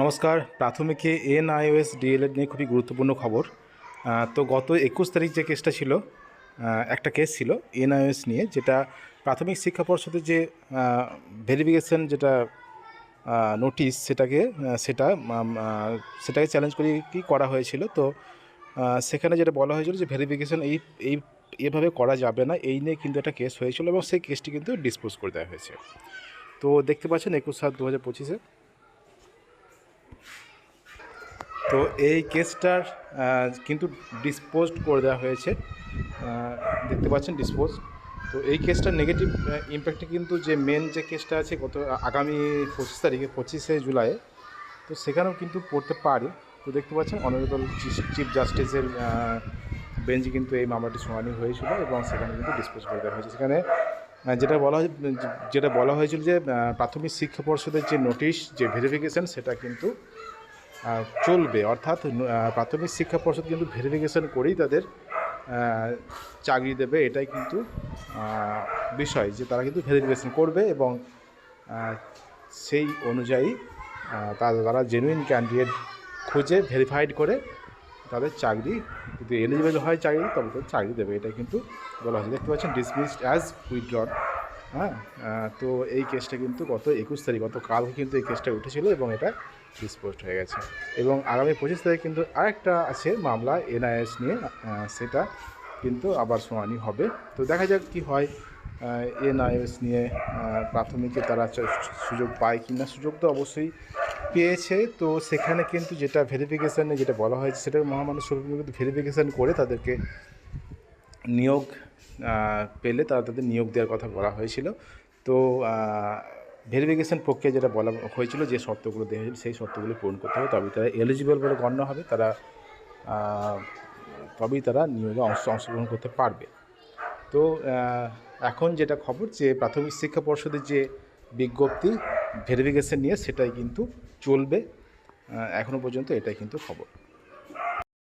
নমস্কার। প্রাথমিকে NIOS D.El.Ed নিয়ে খুবই গুরুত্বপূর্ণ খবর। তো গত একুশ তারিখ যে কেসটা ছিল একটা কেস ছিল এনআইওএস নিয়ে, যেটা প্রাথমিক শিক্ষা পর্ষদের যে ভেরিফিকেশন যেটা নোটিশ সেটাকে সেটা সেটাকে চ্যালেঞ্জ করে কি করা হয়েছিল, তো সেখানে যেটা বলা হয়েছিল যে ভেরিফিকেশন এই এই, এভাবে করা যাবে না, এই নিয়ে কিন্তু একটা কেস হয়েছিল এবং সেই কেসটি কিন্তু ডিসপোজ করে দেওয়া হয়েছে। তো দেখতে পাচ্ছেন একুশ সাত দু হাজার পঁচিশে। তো এই কেসটার কিন্তু ডিসপোজড করে দেওয়া হয়েছে। দেখতে পাচ্ছেন ডিসপোজ। তো এই কেসটার নেগেটিভ ইম্প্যাক্টে কিন্তু যে মেন যে কেসটা আছে গত, আগামী পঁচিশ তারিখে, পঁচিশে জুলাই, তো সেখানেও কিন্তু পড়তে পারে। তো দেখতে পাচ্ছেন অনারেবল চিফ জাস্টিসের বেঞ্চে কিন্তু এই মামলাটি শুনানি হয়েছিল এবং সেখানে কিন্তু ডিসপোজ করে দেওয়া হয়েছে। সেখানে যেটা বলা যেটা বলা হয়েছিল যে প্রাথমিক শিক্ষা পর্ষদের যে নোটিশ যে ভেরিফিকেশন সেটা কিন্তু চলবে। অর্থাৎ প্রাথমিক শিক্ষা পর্ষদ কিন্তু ভেরিফিকেশন করেই তাদের চাকরি দেবে। এটাই কিন্তু বিষয় যে তারা কিন্তু ভেরিফিকেশন করবে এবং সেই অনুযায়ী তারা জেনুইন ক্যান্ডিডেট খুঁজে ভেরিফাইড করে তাদের চাকরি, যদি এলিজিবল হয় চাকরি, তবে তাদের চাকরি দেবে। এটাই কিন্তু বলা হয়েছে। দেখতে পাচ্ছেন ডিসমিসড অ্যাজ উইথড্রন হ্যাঁ তো এই কেসটা কিন্তু গত একুশ তারিখ, গত কালকে কিন্তু এই কেসটা উঠেছিল এবং এটা ডিসপোজড হয়ে গেছে। এবং আগামী পঁচিশ তারিখ কিন্তু আরেকটা আছে মামলা, এনআইএস নিয়ে সেটা কিন্তু আবার শুনানি হবে। তো দেখা যাক কি হয় এনআইএস নিয়ে প্রাথমিকে তারা সুযোগ পায় কি না সুযোগ তো অবশ্যই পেয়েছে। তো সেখানে কিন্তু যেটা ভেরিফিকেশানে যেটা বলা হয়েছে, সেটা মহামান্য সুপ্রিম কিন্তু ভেরিফিকেশান করে তাদেরকে নিয়োগ পেলে তারা তাদের নিয়োগ দেওয়ার কথা বলা হয়েছিল। তো ভেরিফিকেশন প্রক্রিয়া যেটা বলা হয়েছিল যে শর্তগুলো দেওয়া হয়েছিল সেই শর্তগুলো পূরণ করতে হবে। তবেই তারা এলিজিবল বলে গণ্য হবে। তারা তবেই তারা নিয়োগে অংশ অংশগ্রহণ করতে পারবে। তো এখন যেটা খবর যে প্রাথমিক শিক্ষা পর্ষদের যে বিজ্ঞপ্তি ভেরিফিকেশন নিয়ে সেটাই কিন্তু চলবে। আহ, এখনও পর্যন্ত এটাই কিন্তু খবর।